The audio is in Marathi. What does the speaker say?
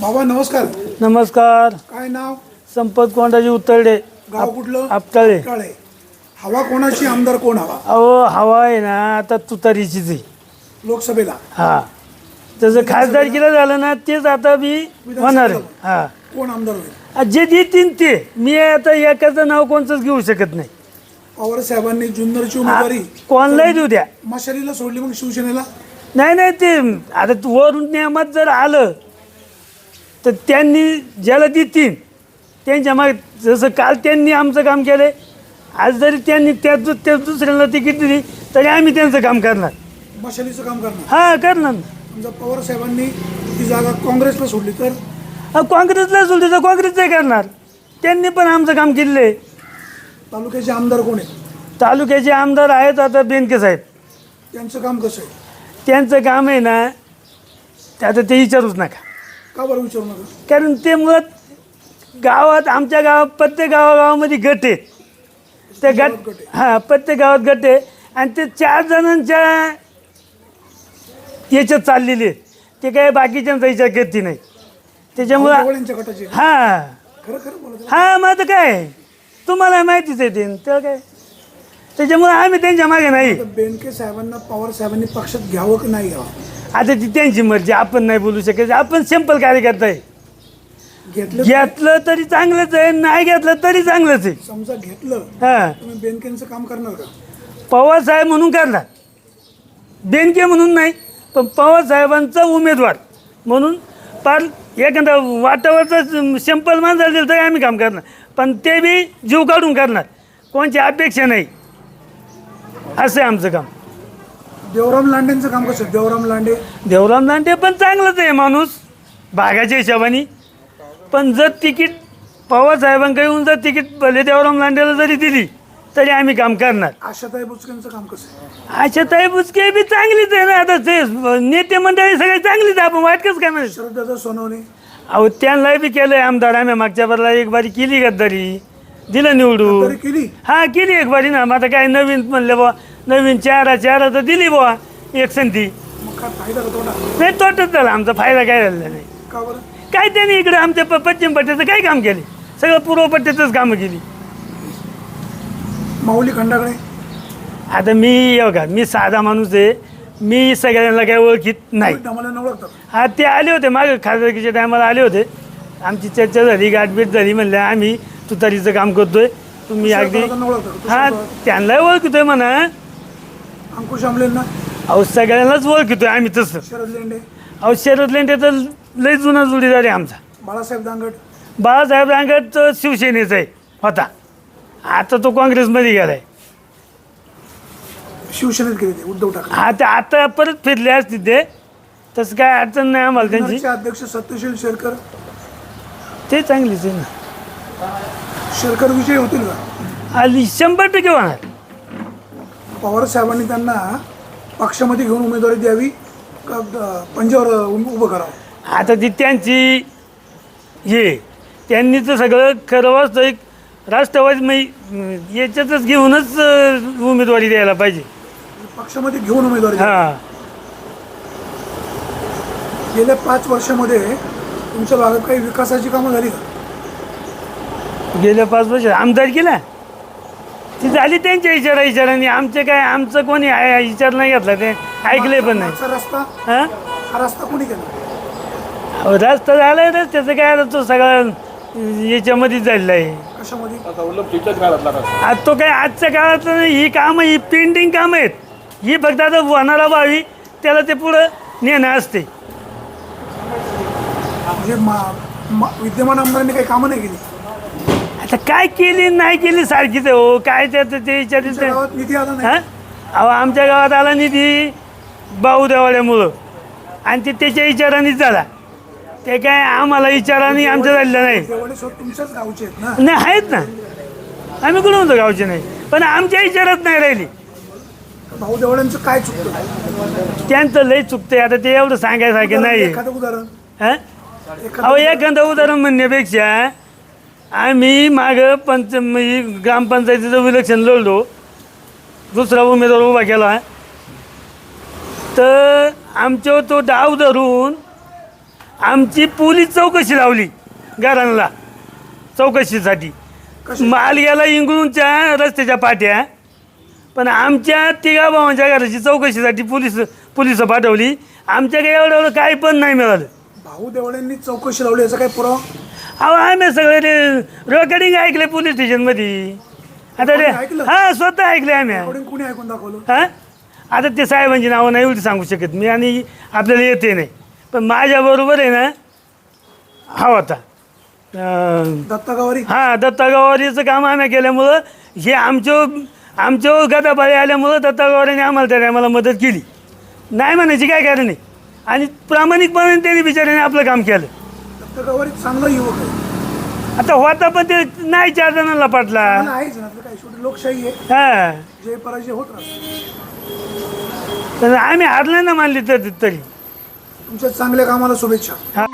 बाबा नमस्कार. नमस्कार. काय नाव? संपत कोंडाजी उतरडे गाव कुठलं? आपटाळे काळे हवा कोणाची आमदार कोण हवा अहो हवा आहे ना आता तुतारीचीच आहे. लोकसभेला. हा. जसं खासदारकीला झालं ना तेच आता बी होणार आहे. हा. कोण आमदार होईल? आ, जे देतील ते. मी आता एकाचं नाव कोणतंच घेऊ शकत नाही. पवार साहेबांनी जुन्नरची उमेदवारी कोणलाही देऊ द्या. मशालीला सोडली मग शिवसेनेला? नाही नाही ते आता वरून नियमात जर आलं तर त्यांनी ज्याला देतील त्यांच्या मागे जसं काल त्यांनी आमचं काम केलं आज जरी त्यांनी त्या दु- त्या दुसऱ्याला तिकीट दिली तरी आम्ही त्यांचं काम करणार. मशालीचं काम करणार. हा करणार ना. समजा पवार साहेबांनी ती जागा काँग्रेसला सोडली तर? हा, काँग्रेसला सोडली तर काँग्रेसचं करणार. त्यांनी पण आमचं काम केलेलं आहे. तालुक्याचे आमदार कोण आहेत? तालुक्याचे आमदार आहेत आता बेनके साहेब. त्यांचं काम कसं आहे? त्यांचं काम आहे ना ते आता ते विचारूच नका. का बरं विचारू नका? कारण ते मुळात गावात आमच्या गावात प्रत्येक गावागावामध्ये गट आहेत त्या गट गट आहे. हां प्रत्येक गावात गट आहे. आणि ते चार जणांच्या याच्यात चाललेले आहेत ते काय बाकीच्यांचा विचार करते नाही. त्याच्यामुळं गटाचे? हां. खरं खरं बोलत हां मग आता काय? तुम्हाला माहितीच आहे ते. तर काय? त्याच्यामुळं आम्ही त्यांच्या मागे नाही. बेनके साहेबांना पवार साहेबांनी पक्षात घ्यावं की नाही घ्यावं? आता ती त्यांची मर्जी आपण नाही बोलू शकत. आपण सिंपल कार्यकर्ता आहे. घेतलं? घेतलं तरी चांगलंच आहे नाही घेतलं तरी चांगलंच आहे. समजा घेतलं हां. तुम्ही बेनकेंचं काम करणार का? पवार साहेब म्हणून करणार. बेनके म्हणून नाही पण पवार साहेबांचा उमेदवार म्हणून पार एखादा वाटावरचा सिंपल माणसं असेल तरी आम्ही काम करणार. पण ते बी जीव काढून करणार. कोणची अपेक्षा नाही. असं आहे आमचं काम. देवराम लांडेंचं काम कसं? देवराम लांडे? देवराम दांडे पण चांगलंच आहे माणूस. भागाच्या हिशोबाने. पण जर तिकीट पवार साहेबांकडे येऊन जर तिकीट भले देवराम लांडेला जरी दिली तरी आम्ही काम करणार. आशाताई बुचकेंचं काम कसं आहे? अच्छा ताई बुचके बी चांगलीच आहे ना. आता ते नेते मंडळी सगळे चांगलीच आहे आपण वाटकच काय म्हणजे शरददादा सोनवणे? अहो त्यांना बी केलंय आमदार. आम्ही मागच्या बारला एक बारी केली गद्दारी. दिलं निवडून. तरी केली? हा केली एक बारी ना. मग आता काय नवीन म्हणलं बुवा. नवीन चारा चारा तर दिली बुवा एक संधी. मग काय फायदा का तोटा नाही तोटच झाला आमचा फायदा काय झालेला नाही. का बरं? काय त्यांनी इकडे आमच्या प- पश्चिम पट्ट्याचं काय काम केले? सगळं पूर्व पट्ट्याचंच कामं केली. माऊली खंडाकडे? आता मी हे बघा मी साधा माणूस आहे. मी सगळ्यांना काय ओळखीत नाही. ओळखतात. हा ते आले होते मागे खासदारकीच्या टायमाला आले होते. आमची चर्चा झाली गाठभेट झाली म्हणलं आम्ही तुतारीचं काम करतोय. तुम्ही अगदी ओळखतात हा त्यांनाही ओळखतोय म्हणा. अंकुश आमलेंना. अहो सगळ्यांनाच ओळखतोय आम्ही तसं. शरद लेंडे. अहो शरद लेंडे तर लय जुना जोडीदार आहे आमचा. बाळासाहेब दांगट. बाळासाहेब रांगट तर शिवसेनेचा आहे होता. आता तो काँग्रेसमध्ये गेलाय. शिवसेनेत गेले ते उद्धव ठाकरे. हा ते आता परत फिरले असते ते. तसं काय अडचण नाही आम्हाला त्यांची. अध्यक्ष सत्यशील शेरकर ते चांगलीच आहे ना. शेरकर विजयी होतील का? आली शंभर टक्के होणार. पवार साहेबांनी त्यांना पक्षामध्ये घेऊन उमेदवारी द्यावी का द- पंजावर उभं करावं? आता ती त्यांची हे त्यांनी तर सगळं खरं वास्तविक राष्ट्रवादी म्हणजे याच्यातच घेऊनच अं, उमेदवारी द्यायला पाहिजे. पक्षामध्ये घेऊन उमेदवारी द्यावी. हां. गेल्या पाच वर्षामध्ये तुमच्या भागात काही विकासाची कामं झाली का? गेल्या पाच वर्ष आमदार केला? ती झाली त्यांच्या विचारा विचाराने आमचे काय आमचं कोणी आहे विचार नाही घेतला ते ऐकले पण नाही. रस्ता? हां? हा रस्ता कोणी केला? अहो, रस्ता झालाय रस्त्याचं काय आता तो सगळा याच्यामध्येच झालेला आहे. कशामध्ये? आज तो काय आजच्या काळात नाही, ही कामं ही पेंडिंग कामं आहेत. ही फक्त आता होणारा व्हावी त्याला ते पुढं नेणं असते. म्हणजे मा- मा- विद्यमान आमदारांनी काही कामं नाही केली? आता काय केली नाही केली सारखीच आहे हो काय त्यात ते विचारित तुमच्या गावात निधी आला नाही? हां? अहो आमच्या गावात आला निधी भाऊ देवाड्यामुळं आणि ते त्याच्या विचारानेच झाला. ते काय आम्हाला विचाराने आमचं झालेलं नाही. देवाडे स्वतः तुमच्याच गावचे आहेत ना? नाही आहेत ना. आम्ही कुठं म्हणतो गावचे नाही? पण आमच्या विचारात नाही राहिली. भाऊ देवाड्यांचं काय चुकतं? त्यांचं लय चुकतंय. आता ते एवढं सांगायसारखं नाही एखादं उदाहरण. हां? अहो एखादं उदाहरण म्हणण्यापेक्षा आम्ही मागं पंच म्हणजे ग्रामपंचायतीचं इलेक्शन लढलो. दुसरा उमेदवार उभा केला. तर आमच्यावर तो डाव धरून आमची पोलीस चौकशी लावली घरांना चौकशीसाठी. कशी? माल गेला इंगळूनच्या रस्त्याच्या पाट्या पण आमच्या तिघा भावांच्या घराची चौकशीसाठी पोलीस पोलीस पाठवली. आमच्याकडे एवढं एवढं काही पण नाही मिळालं. भाऊ देवळ्यांनी चौकशी लावली याचा काही पुरावा? अहो आम्ही सगळे ते रेकॉर्डिंग ऐकले पोलीस स्टेशनमध्ये आता रे ऐकलं? हां स्वतः ऐकले आम्ही. रेकॉर्डिंग कुणी ऐकून दाखवलं? हां? आता ते साहेबांची नावं नाही एवढी सांगू शकत मी आणि आपल्याला येते नाही. पण माझ्याबरोबर आहे ना हा होता. अं, दत्ता गावारी? हा दत्ता गवारीचं काम आम्ही केल्यामुळं हे आमच्या आमच्या गदापाळी आल्यामुळं दत्ता गवारीने आम्हाला त्या टायमाला मदत केली. नाही म्हणायची काय कारण नाही आणि प्रामाणिकपणे त्यांनी बिचाऱ्याने आपलं काम केलं. दत्ता गावारी चांगला युवक आहे. आता होता पण ते नाही चार जणांना पाटला. मला आहेच ना काय शेवटी लोकशाही आहे. हा. जय पराजय होत राहतो. तर आम्ही हारले ना मानली तर तरी. तुमच्या चांगल्या कामाला शुभेच्छा. हा.